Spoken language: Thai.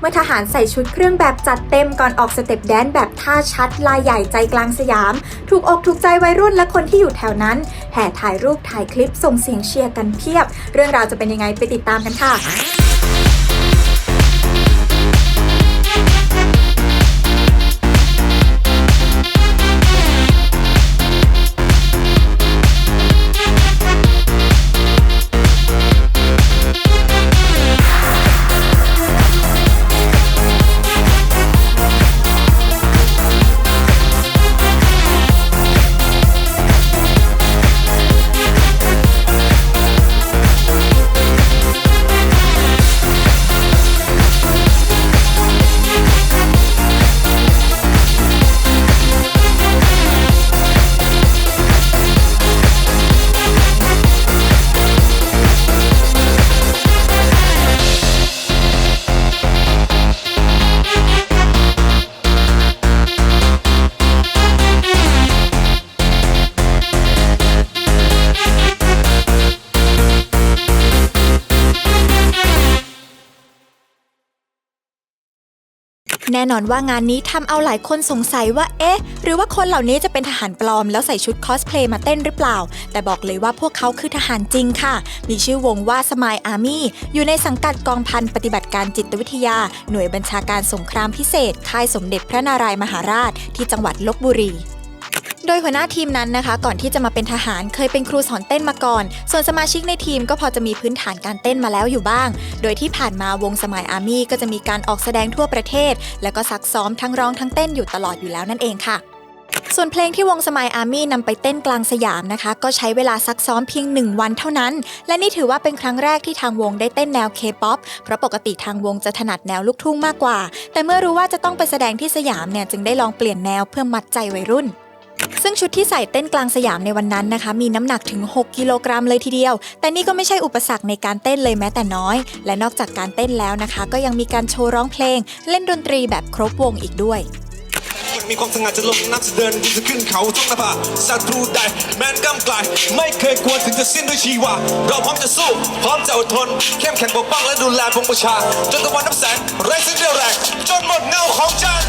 เมื่อทหารใส่ชุดเครื่องแบบจัดเต็มก่อนออกสเต็ปแดนแบบท่าชัดลายใหญ่ใจกลางสยาม ถูกอกถูกใจวัยรุ่นและคนที่อยู่แถวนั้น แห่ถ่ายรูปถ่ายคลิปส่งเสียงเชียร์กันเพียบ เรื่องราวจะเป็นยังไงไปติดตามกันค่ะ แน่นอนว่างานนี้ทำเอาหลายคนสงสัยว่า เอ๊ะ หรือว่าคนเหล่านี้จะเป็นทหารปลอม แล้วใส่ชุดคอสเพลย์มาเต้นหรือเปล่า แต่บอกเลยว่าพวกเขาคือทหารจริงค่ะ มีชื่อวงว่าสมายอาร์มี่ อยู่ในสังกัดกองพันปฏิบัติการจิตวิทยา หน่วยบัญชาการสงครามพิเศษ ค่ายสมเด็จพระนารายมหาราช ที่จังหวัดลบบุรี โดยหัวหน้าทีมนั้นนะคะ ก่อนที่จะมาเป็นทหารเคยเป็นครูสอนเต้นมาก่อน ส่วนสมาชิกในทีมก็พอจะมีพื้นฐานการเต้นมาแล้วอยู่บ้าง โดยที่ผ่านมาวงสมัยอาร์มี่ก็จะมีการออกแสดงทั่วประเทศ แล้วก็ซักซ้อมทั้งร้องทั้งเต้นอยู่ตลอดอยู่แล้วนั่นเองค่ะส่วนเพลงที่วงสมัยอาร์มี่นำไปเต้นกลางสยามนะคะ ก็ใช้เวลาซักซ้อมเพียง 1 วันเท่านั้น และนี่ถือว่าเป็นครั้งแรกที่ทางวงได้เต้นแนวเคป๊อปเพราะปกติทางวงจะถนัดแนวลูกทุ่งมากกว่า แต่เมื่อรู้ว่าจะต้องไปแสดงที่สยามเนี่ยจึงได้ลองเปลี่ยนแนวเพื่อมัดใจวัยรุ่น ซึ่งชุดที่ใส่เต้นกลางสยามในวันนั้นนะคะ มีน้ำหนักถึง 6 กิโลกรัมเลยทีเดียว แต่นี่ก็ไม่ใช่อุปสรรคในการเต้นเลยแม้แต่น้อย และนอกจากการเต้นแล้วนะคะ ก็ยังมีการโชว์ร้องเพลง เล่นดนตรีแบบครบวงอีกด้วยมีความสง่าจะลงน้ำจะเดินจะขึ้นเขาต้องนภาศัตรูใดแม้นกำไกลไม่เคยกลัวถึงจะสิ้นด้วยชีวาเราพร้อมจะสู้ พร้อมจะอดทน เข้มแข็งปกป้องและดูแลพวงประชา จนตะวันน้ำแสงไร้ซึ่งเดียวแรงจนหมดเงาของจันทร์